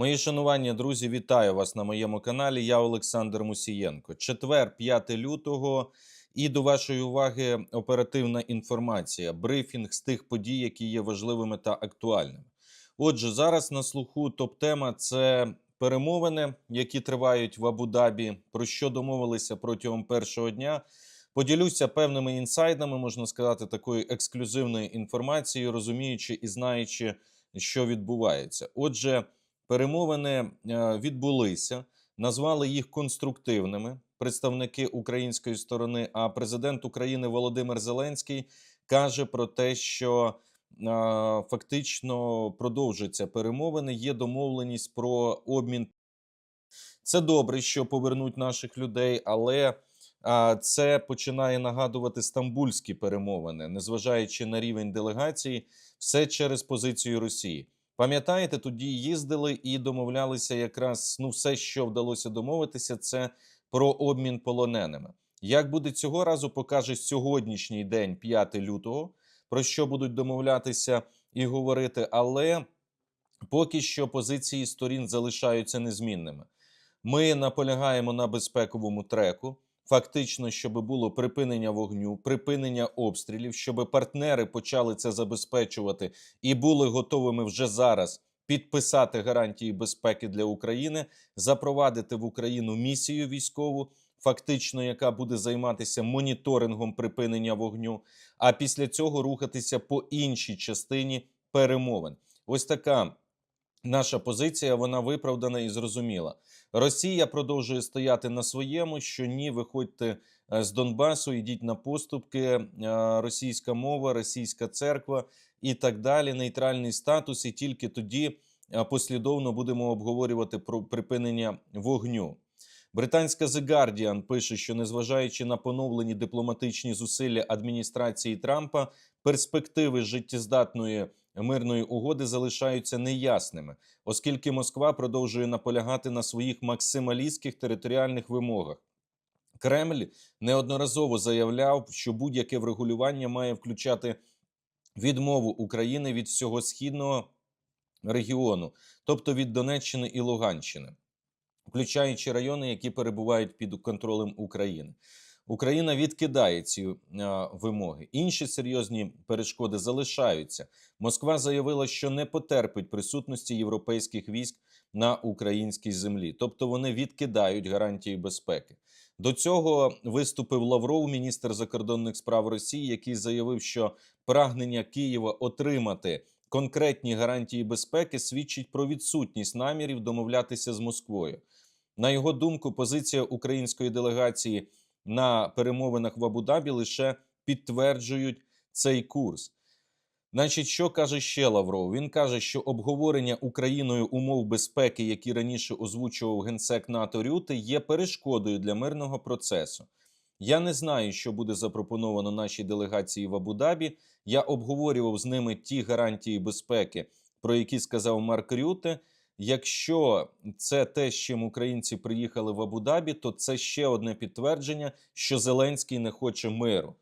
Мої шанування, друзі, вітаю вас на моєму каналі. Я Олександр Мусієнко. Четвер, 5 лютого. І до вашої уваги оперативна інформація, брифінг з тих подій, які є важливими та актуальними. Отже, зараз на слуху топ-тема це перемовини, які тривають в Абу-Дабі, про що домовилися протягом першого дня. Поділюся певними інсайдами, можна сказати, такою ексклюзивною інформацією, розуміючи і знаючи, що відбувається. Отже, перемовини е, відбулися, назвали їх конструктивними представники української сторони. А президент України Володимир Зеленський каже про те, що е, фактично продовжуються перемовини. Є домовленість про обмін. Це добре, що повернуть наших людей, але це починає нагадувати стамбульські перемовини, незважаючи на рівень делегації, все через позицію Росії. Пам'ятаєте, тоді їздили і домовлялися якраз ну, все, що вдалося домовитися, це про обмін полоненими. Як буде цього разу, покаже сьогоднішній день, 5 лютого, про що будуть домовлятися і говорити. Але поки що позиції сторін залишаються незмінними. Ми наполягаємо на безпековому треку. Фактично, щоб було припинення вогню, припинення обстрілів, щоб партнери почали це забезпечувати і були готовими вже зараз підписати гарантії безпеки для України, запровадити в Україну місію військову, фактично, яка буде займатися моніторингом припинення вогню. А після цього рухатися по іншій частині перемовин. Ось така наша позиція. Вона виправдана і зрозуміла. Росія продовжує стояти на своєму, що ні, виходьте е, з Донбасу, йдіть на поступки, е, російська мова, російська церква і так далі. Нейтральний статус, і тільки тоді е, послідовно будемо обговорювати про припинення вогню. Британська The Guardian пише, що незважаючи на поновлені дипломатичні зусилля адміністрації Трампа, перспективи життєздатної мирної угоди залишаються неясними, оскільки Москва продовжує наполягати на своїх максималістських територіальних вимогах. Кремль неодноразово заявляв, що будь-яке врегулювання має включати відмову України від всього східного регіону, тобто від Донеччини і Луганщини, включаючи райони, які перебувають під контролем України. Україна відкидає ці е, вимоги. Інші серйозні перешкоди залишаються. Москва заявила, що не потерпить присутності європейських військ на українській землі, тобто вони відкидають гарантії безпеки. До цього виступив Лавров, міністр закордонних справ Росії, який заявив, що прагнення Києва отримати конкретні гарантії безпеки свідчить про відсутність намірів домовлятися з Москвою. На його думку, позиція української делегації на перемовинах в Абу-Дабі лише підтверджують цей курс. Значить, що каже ще Лавров? Він каже, що обговорення Україною умов безпеки, які раніше озвучував генсек НАТО Рюти, є перешкодою для мирного процесу. Я не знаю, що буде запропоновано нашій делегації в Абу-Дабі. Я обговорював з ними ті гарантії безпеки, про які сказав Марк Рюте. Якщо це те, з чим українці приїхали в Абу-Дабі, то це ще одне підтвердження, що Зеленський не хоче миру.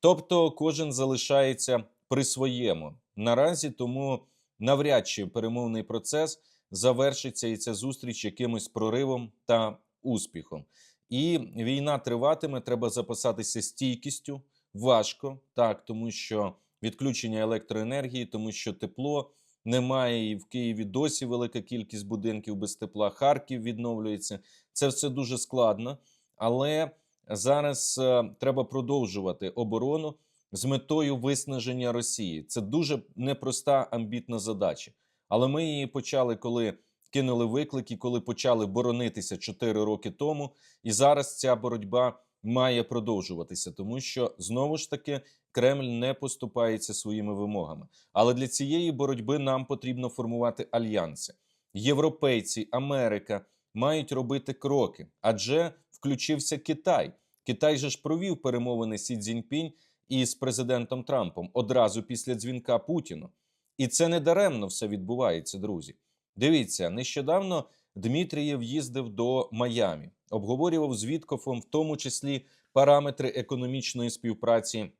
Тобто, кожен залишається при своєму наразі, тому навряд чи перемовний процес завершиться і ця зустріч якимось проривом та успіхом. І війна триватиме. Треба запасатися стійкістю важко, так тому що відключення електроенергії, тому що тепло немає і в Києві досі велика кількість будинків без тепла. Харків відновлюється. Це все дуже складно, але зараз е, треба продовжувати оборону з метою виснаження Росії. Це дуже непроста амбітна задача. Але ми її почали, коли кинули виклики, коли почали боронитися 4 роки тому. І зараз ця боротьба має продовжуватися, тому що знову ж таки Кремль не поступається своїми вимогами. Але для цієї боротьби нам потрібно формувати альянси. Європейці, Америка мають робити кроки, адже включився Китай. Китай же ж провів перемовини Сі Цзіньпінь із президентом Трампом одразу після дзвінка Путіну. І це не даремно все відбувається, друзі. Дивіться, нещодавно Дмитрієв їздив до Майамі, обговорював з Віткофом, в тому числі параметри економічної співпраці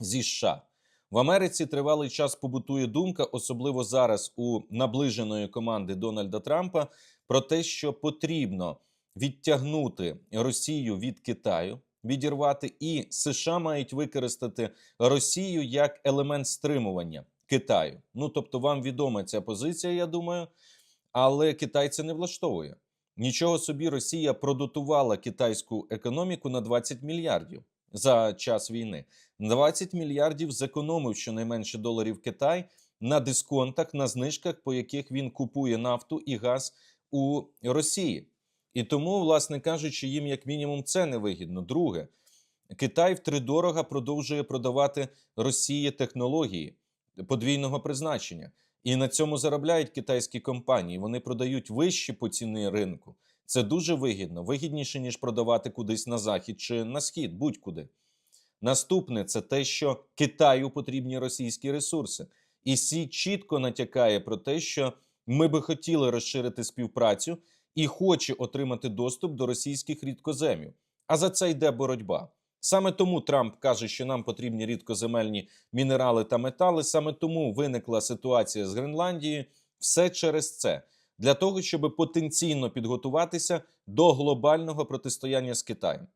зі США. В Америці тривалий час побутує думка, особливо зараз у наближеної команди Дональда Трампа, про те, що потрібно відтягнути Росію від Китаю, відірвати, і США мають використати Росію як елемент стримування Китаю. Ну тобто, вам відома ця позиція, я думаю, але Китай це не влаштовує. Нічого собі, Росія продотувала китайську економіку на 20 мільярдів за час війни. 20 мільярдів зекономив щонайменше доларів Китай на дисконтах, на знижках, по яких він купує нафту і газ у Росії. І тому, власне кажучи, їм як мінімум це невигідно. Друге, Китай втридорога продовжує продавати Росії технології подвійного призначення. І на цьому заробляють китайські компанії. Вони продають вищі по ціни ринку. Це дуже вигідно, вигідніше, ніж продавати кудись на захід чи на схід, будь-куди. Наступне це те, що Китаю потрібні російські ресурси. І Сі чітко натякає про те, що ми би хотіли розширити співпрацю і хоче отримати доступ до російських рідкоземів. А за це йде боротьба. Саме тому Трамп каже, що нам потрібні рідкоземельні мінерали та метали. Саме тому виникла ситуація з Гренландією. Все через це для того, щоб потенційно підготуватися до глобального протистояння з Китаєм.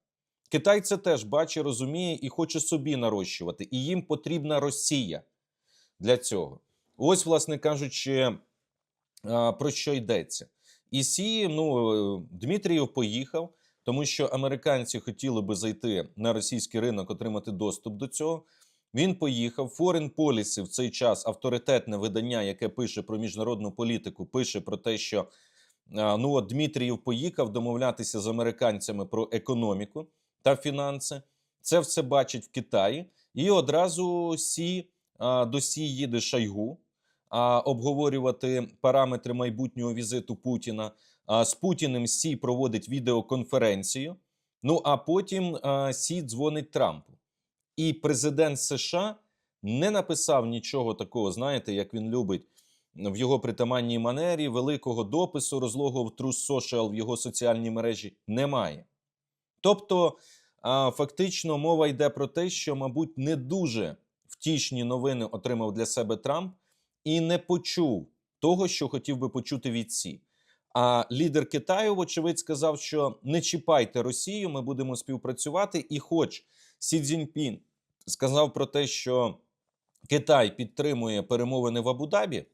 Китай це теж бачить, розуміє і хоче собі нарощувати, і їм потрібна Росія для цього. Ось, власне кажучи, про що йдеться. І сі, ну, Дмитрієв поїхав, тому що американці хотіли би зайти на російський ринок, отримати доступ до цього. Він поїхав. Foreign Policy в цей час авторитетне видання, яке пише про міжнародну політику, пише про те, що ну от Дмитрієв поїхав домовлятися з американцями про економіку та фінанси. Це все бачить в Китаї, і одразу сі до сі їде Шайгу а, обговорювати параметри майбутнього візиту Путіна. З Путіним Сі проводить відеоконференцію. Ну а потім Сі дзвонить Трампу. І президент США не написав нічого такого, знаєте, як він любить в його притаманній манері, великого допису розлогого в True Social в його соціальній мережі немає. Тобто, фактично, мова йде про те, що, мабуть, не дуже втішні новини отримав для себе Трамп і не почув того, що хотів би почути від Сі. А лідер Китаю, вочевидь, сказав, що не чіпайте Росію, ми будемо співпрацювати. І, хоч Сі Цзіньпін сказав про те, що Китай підтримує перемовини в Абу-Дабі,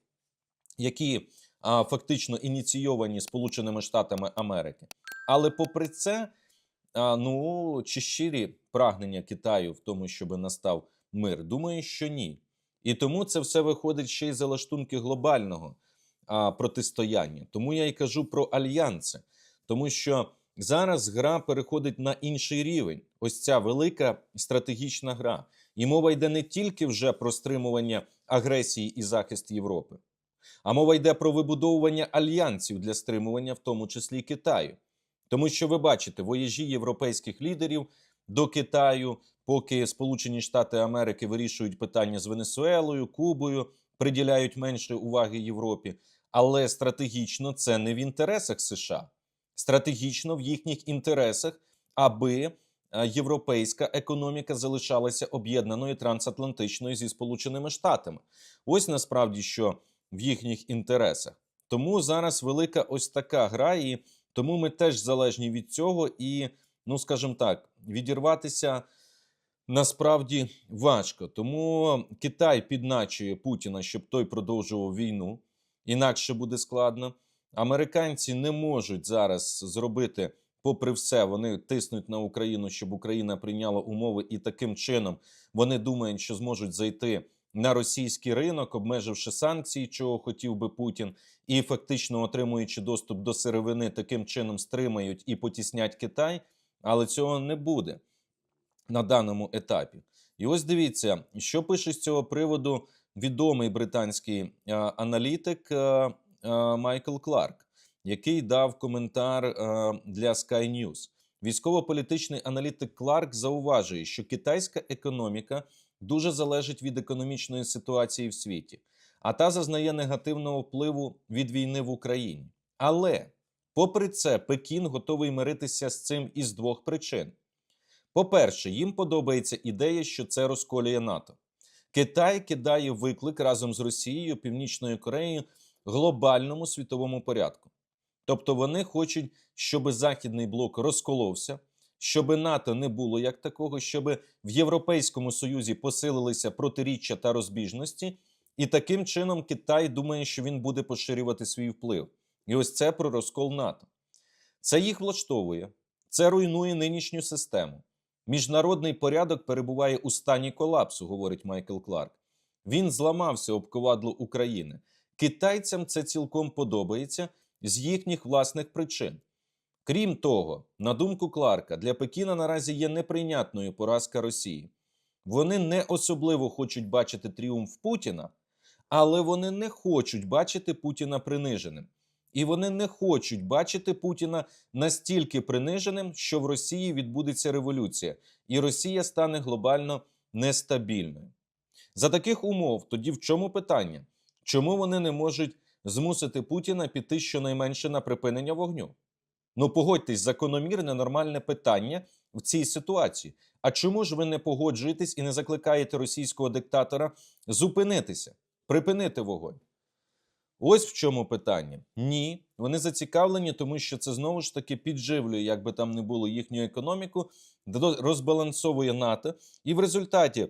які а, фактично ініційовані Сполученими Штатами Америки. Але попри це, а, ну чи щирі прагнення Китаю в тому, щоб настав мир? Думаю, що ні. І тому це все виходить ще й за лаштунки глобального а, протистояння. Тому я й кажу про альянси, тому що зараз гра переходить на інший рівень. Ось ця велика стратегічна гра. І мова йде не тільки вже про стримування агресії і захист Європи, а мова йде про вибудовування альянсів для стримування, в тому числі Китаю. Тому що ви бачите вояжі європейських лідерів до Китаю, поки Сполучені Штати Америки вирішують питання з Венесуелою, Кубою, приділяють менше уваги Європі. Але стратегічно це не в інтересах США. Стратегічно в їхніх інтересах, аби е, європейська економіка залишалася об'єднаною трансатлантичною зі Сполученими Штатами. Ось насправді що в їхніх інтересах. Тому зараз велика ось така гра, і тому ми теж залежні від цього. І, ну скажімо так, відірватися насправді важко. Тому Китай підначує Путіна, щоб той продовжував війну. Інакше буде складно. Американці не можуть зараз зробити, попри все, вони тиснуть на Україну, щоб Україна прийняла умови, і таким чином вони думають, що зможуть зайти на російський ринок, обмеживши санкції, чого хотів би Путін, і фактично отримуючи доступ до сировини, таким чином стримають і потіснять Китай, але цього не буде на даному етапі. І ось дивіться, що пише з цього приводу відомий британський аналітик а, а, Майкл Кларк, який дав коментар для Sky News. Військово-політичний аналітик Кларк зауважує, що китайська економіка дуже залежить від економічної ситуації в світі, а та зазнає негативного впливу від війни в Україні. Але, попри це, Пекін готовий миритися з цим із двох причин. По-перше, їм подобається ідея, що це розколює НАТО. Китай кидає виклик разом з Росією, Північною Кореєю глобальному світовому порядку. Тобто вони хочуть, щоб Західний блок розколовся, щоб НАТО не було як такого, щоб в Європейському Союзі посилилися протиріччя та розбіжності, і таким чином Китай думає, що він буде поширювати свій вплив. І ось це про розкол НАТО. Це їх влаштовує, це руйнує нинішню систему. Міжнародний порядок перебуває у стані колапсу, говорить Майкл Кларк. Він зламався об ковадло України. Китайцям це цілком подобається з їхніх власних причин. Крім того, на думку Кларка, для Пекіна наразі є неприйнятною поразка Росії. Вони не особливо хочуть бачити тріумф Путіна, але вони не хочуть бачити Путіна приниженим. І вони не хочуть бачити Путіна настільки приниженим, що в Росії відбудеться революція, і Росія стане глобально нестабільною. За таких умов, тоді в чому питання? Чому вони не можуть змусити Путіна піти щонайменше на припинення вогню? Ну, погодьтесь, закономірне нормальне питання в цій ситуації. А чому ж ви не погоджуєтесь і не закликаєте російського диктатора зупинитися, припинити вогонь? Ось в чому питання. Ні, вони зацікавлені, тому що це знову ж таки підживлює, як би там не було їхню економіку, розбалансовує НАТО, і в результаті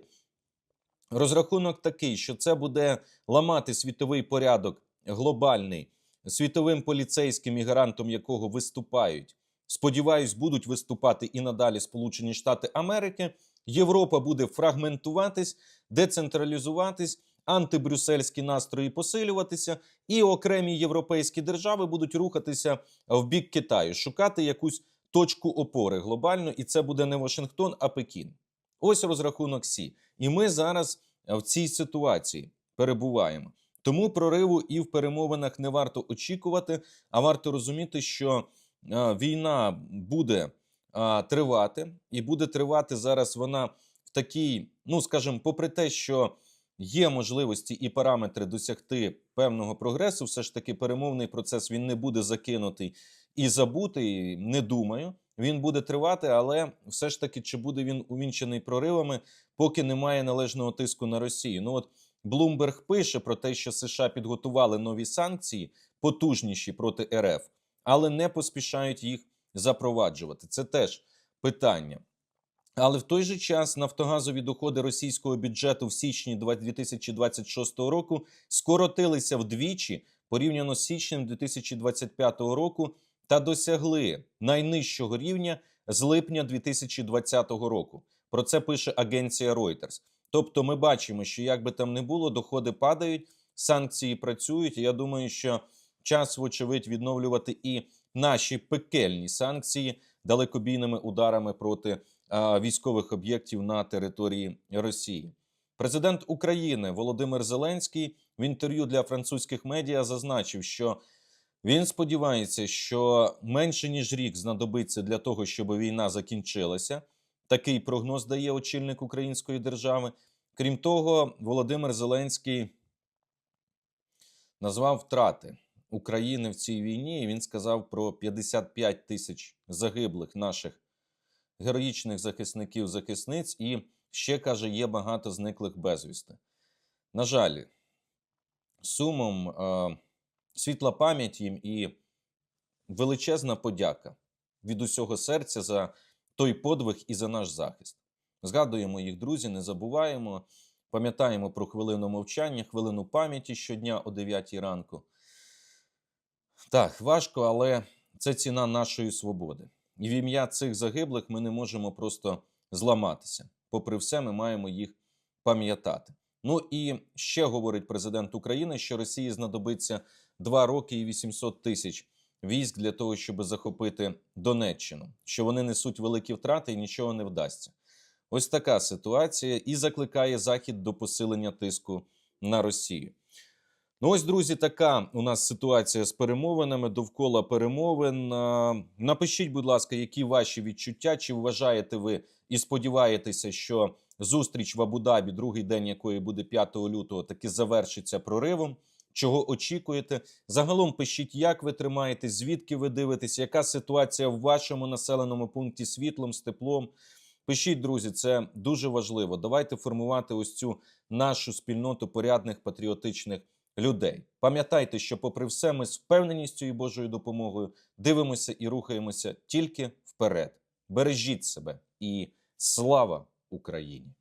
розрахунок такий, що це буде ламати світовий порядок глобальний, світовим поліцейським і гарантом якого виступають. Сподіваюсь, будуть виступати і надалі Сполучені Штати Америки. Європа буде фрагментуватись, децентралізуватись, антибрюссельські настрої посилюватися, і окремі європейські держави будуть рухатися в бік Китаю, шукати якусь точку опори глобально, і це буде не Вашингтон, а Пекін. Ось розрахунок Сі. І ми зараз в цій ситуації перебуваємо. Тому прориву і в перемовинах не варто очікувати, а варто розуміти, що е, війна буде е, тривати, і буде тривати зараз вона в такій, ну скажімо, попри те, що є можливості і параметри досягти певного прогресу, все ж таки перемовний процес він не буде закинутий і забутий. Не думаю. Він буде тривати, але все ж таки, чи буде він увінчений проривами, поки немає належного тиску на Росію. Ну от Блумберг пише про те, що США підготували нові санкції, потужніші проти РФ, але не поспішають їх запроваджувати. Це теж питання. Але в той же час нафтогазові доходи російського бюджету в січні 2026 року скоротилися вдвічі порівняно з січнем 2025 року та досягли найнижчого рівня з липня 2020 року. Про це пише агенція Reuters. Тобто, ми бачимо, що як би там не було, доходи падають, санкції працюють. Я думаю, що час, вочевидь, відновлювати і наші пекельні санкції далекобійними ударами проти військових об'єктів на території Росії. Президент України Володимир Зеленський в інтерв'ю для французьких медіа зазначив, що він сподівається, що менше ніж рік знадобиться для того, щоб війна закінчилася. Такий прогноз дає очільник української держави. Крім того, Володимир Зеленський назвав втрати України в цій війні. Він сказав про 55 тисяч загиблих наших героїчних захисників захисниць, і ще каже, є багато зниклих безвісти. На жаль, сумом е, світла пам'ять їм і величезна подяка від усього серця за той подвиг і за наш захист. Згадуємо їх, друзі, не забуваємо, пам'ятаємо про хвилину мовчання, хвилину пам'яті щодня о 9 ранку. Так, важко, але це ціна нашої свободи. І в ім'я цих загиблих ми не можемо просто зламатися. Попри все, ми маємо їх пам'ятати. Ну і ще говорить президент України, що Росії знадобиться 2 роки і 800 тисяч військ для того, щоб захопити Донеччину, що вони несуть великі втрати і нічого не вдасться. Ось така ситуація і закликає Захід до посилення тиску на Росію. Ну, ось, друзі, така у нас ситуація з перемовинами довкола перемовин. Напишіть, будь ласка, які ваші відчуття? Чи вважаєте ви і сподіваєтеся, що зустріч в Абу-Дабі, другий день якої буде 5 лютого, таки завершиться проривом? Чого очікуєте? Загалом пишіть, як ви тримаєтесь, звідки ви дивитесь, яка ситуація в вашому населеному пункті світлом, з теплом. Пишіть, друзі, це дуже важливо. Давайте формувати ось цю нашу спільноту порядних патріотичних людей. Пам'ятайте, що, попри все, ми з впевненістю і Божою допомогою дивимося і рухаємося тільки вперед. Бережіть себе і слава Україні!